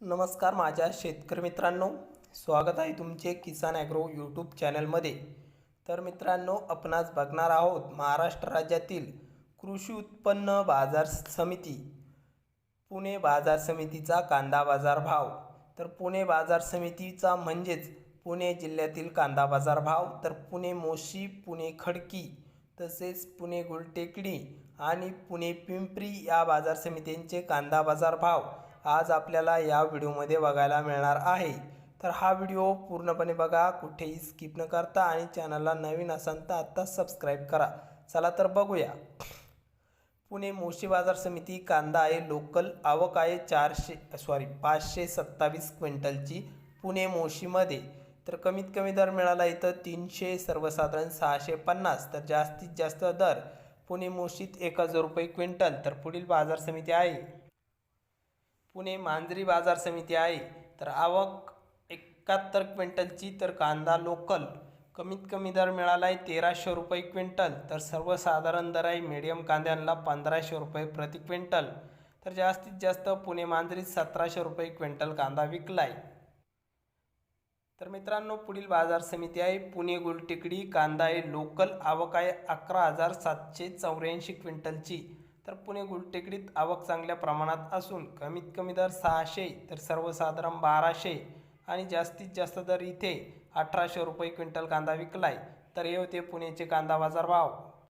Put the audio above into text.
नमस्कार माझ्या शेतकरी मित्रांनो. स्वागत आहे तुमचे किसान ॲग्रो यूट्यूब चॅनलमध्ये. तर मित्रांनो आपणास बघणार आहोत महाराष्ट्र राज्यातील कृषी उत्पन्न बाजार समिती. पुणे बाजार समितीचा कांदा बाजार भाव. तर पुणे बाजार समितीचा म्हणजेच पुणे जिल्ह्यातील कांदा बाजार भाव. तर पुणे मोशी पुणे खडकी तसेच पुणे गुलटेकडी आणि पुणे पिंपरी या बाजार समित्यांचे कांदा बाजार भाव. आज आपल्याला या व्हिडिओमध्ये बघायला मिळणार आहे. तर हा व्हिडिओ पूर्णपणे बघा कुठेही स्किप न करता आणि चॅनलला नवीन असाल तर आत्ता सबस्क्राईब करा. चला तर बघूया. पुणे मोशी बाजार समिती कांदा आहे लोकल आवक आहे चारशे सॉरी पाचशे सत्तावीस क्विंटलची पुणे मोशीमध्ये. तर कमीत कमी दर मिळाला इथं तीनशे सर्वसाधारण सहाशे पन्नास तर जास्तीत जास्त दर पुणे मोशीत एक हजार रुपये क्विंटल. तर पुढील बाजार समिती आहे. पुणे मांजरी बाजार समिती आहे. तर आवक एकाहत्तर क्विंटलची तर कांदा लोकल. कमीत कमी दर मिळाला आहे तेराशे रुपये क्विंटल. तर सर्वसाधारण दर आहे मीडियम कांद्यांना पंधराशे रुपये प्रति क्विंटल. तर जास्तीत जास्त पुणे मांजरीत सतराशे रुपये क्विंटल कांदा विकला आहे तर मित्रांनो पुढील बाजार समिती आहे पुणे गुलटेकडी. कांदा आहे लोकल. आवक आहे अकरा हजार सातशे चौऱ्याऐंशी क्विंटलची. तर पुणे गुलटेकडीत आवक चांगल्या प्रमाणात असून कमीत कमी दर सहाशे तर सर्वसाधारण बाराशे आणि जास्तीत जास्त दर इथे अठराशे रुपये क्विंटल कांदा विकलाय. तर हे होते पुणेचे कांदा बाजार भाव.